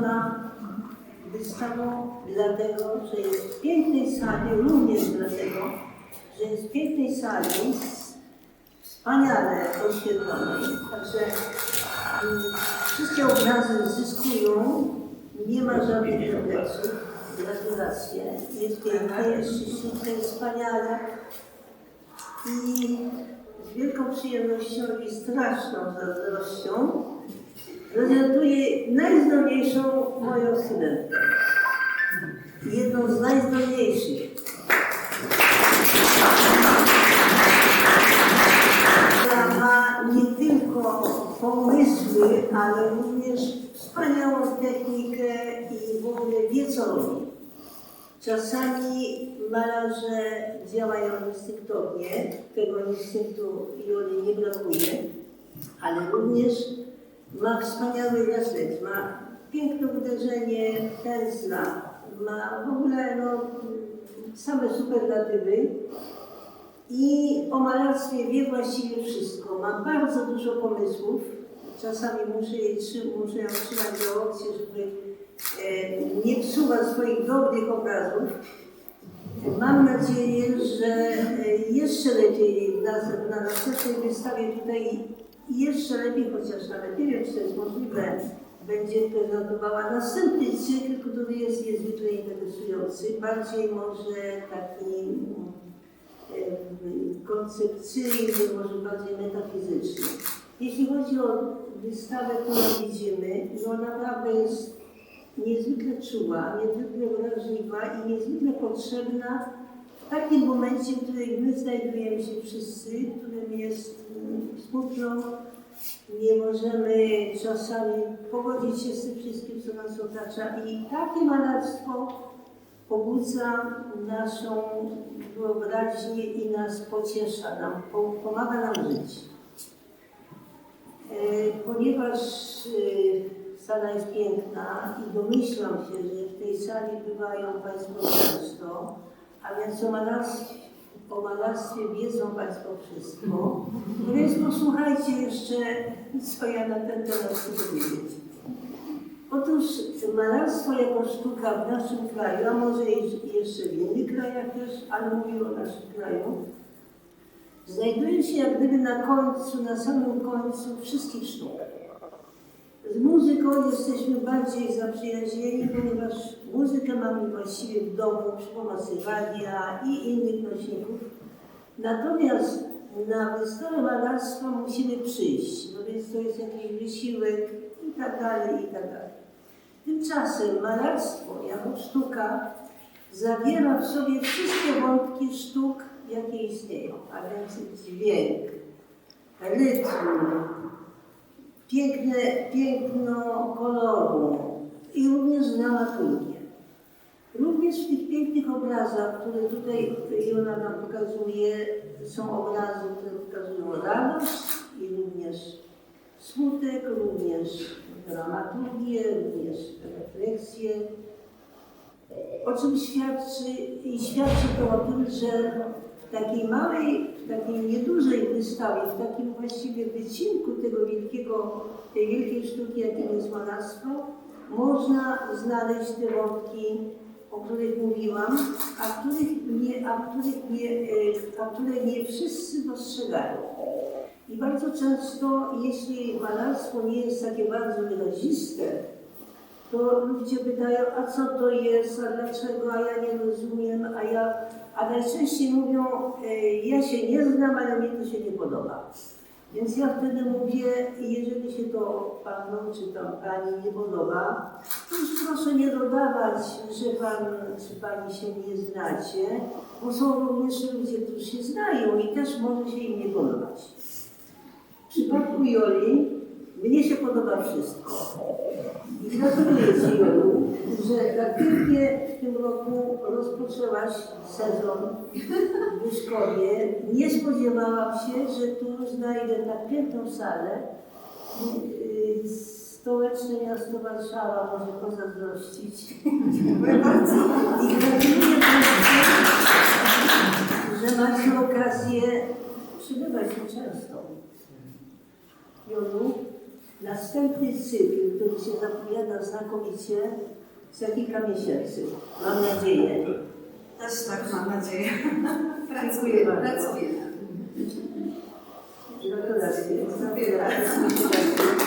nakręcona wystawą dlatego, że jest w pięknej sali, również dlatego, że jest w pięknej sali, wspaniale oświetlonej. Także mm, wszystkie obrazy zyskują, nie ma żadnych kompleksów. Gratulacje. Jest pięknie, jest ślicznie, jest wspaniale. I z wielką przyjemnością i straszną zazdrością prezentuję najzdolniejszą moją studentkę. Jedną z najzdolniejszych. Która ma nie tylko pomysły, ale również wspaniałą technikę i w ogóle wie co robi. Czasami malarze działają instynktownie, tego instynktu Joli nie brakuje, ale również ma wspaniały refleks, ma piękne uderzenie pędzla, ma w ogóle no, same superlatywy i o malarstwie wie właściwie wszystko. Ma bardzo dużo pomysłów. Czasami muszę, jej, muszę ją trzymać za opcję, żeby e, nie psuła swoich dobrych obrazów. Mam nadzieję, że e, jeszcze lepiej na, na następnej wystawie tutaj jeszcze lepiej, chociaż nawet nie wiem, czy to jest możliwe, będzie prezentowała następny cykl, który jest niezwykle interesujący, bardziej może taki koncepcyjny, może bardziej metafizyczny. Jeśli chodzi o wystawę, którą widzimy, no naprawdę jest niezwykle czuła, niezwykle wrażliwa i niezwykle potrzebna w takim momencie, w którym my znajdujemy się wszyscy, w którym jest nie możemy czasami pogodzić się z tym wszystkim, co nas otacza i takie malarstwo pobudza naszą wyobraźnię i nas pociesza, nam, po- pomaga nam żyć. E, Ponieważ e, sala jest piękna i domyślam się, że w tej sali bywają Państwo często, a więc o malarstwie, o malarstwie wiedzą Państwo wszystko. No więc posłuchajcie jeszcze, co ja na ten temat chcę powiedzieć. Otóż malarstwo jako sztuka w naszym kraju, a może jeszcze w innych krajach też, ale mówię o naszym kraju, znajduje się jak gdyby na końcu, na samym końcu wszystkich sztuk. Z muzyką jesteśmy bardziej zaprzyjaźnieni, ponieważ muzykę mamy właściwie w domu przy pomocy radia i innych nośników. Natomiast na wystawę malarstwa musimy przyjść, no więc to jest jakiś wysiłek i tak dalej, i tak dalej. Tymczasem malarstwo jako sztuka zawiera w sobie wszystkie wątki sztuk, jakie istnieją, a więc dźwięk, rytm, piękne, piękno koloru i również dramaturgię. Również w tych pięknych obrazach, które tutaj Jona nam pokazuje, są obrazy, które pokazują radość i również smutek, również dramaturgię, również refleksję. O czym świadczy, i świadczy to o tym, że w takiej małej, w takiej niedużej wystawie, w takim właściwie wycinku tego wielkiego, tej wielkiej sztuki, jakim jest malarstwo, można znaleźć te wątki, o których mówiłam, a których nie, a których nie, e, a które nie wszyscy dostrzegają. I bardzo często, jeśli malarstwo nie jest takie bardzo wyraziste, to ludzie pytają, a co to jest, a dlaczego, a ja nie rozumiem, a ja, a najczęściej mówią, e, ja się nie znam, ale mnie to się nie podoba. Więc ja wtedy mówię, jeżeli się to panu czy tam pani nie podoba, to już proszę nie dodawać, że pan czy pani się nie znacie, bo są również ludzie, którzy się znają i też może się im nie podobać. W przypadku Joli mnie się podoba wszystko. I gratuluję Ci, Jolu, że pięknie w tym roku rozpoczęłaś sezon w Wyszkowie. Nie spodziewałam się, że tu znajdę tak piękną salę. Yy, Stołeczne miasto Warszawa może pozazdrościć. Dziękuję bardzo. I gratuluję Państwu, że macie okazję przybywać tu często. Jolu, Następny cykl, który się zapowiada znakomicie, za kilka miesięcy. Mam nadzieję. Też tak mam nadzieję. Pracuję, bardzo. pracuję. Gratulacje. Gratulacje.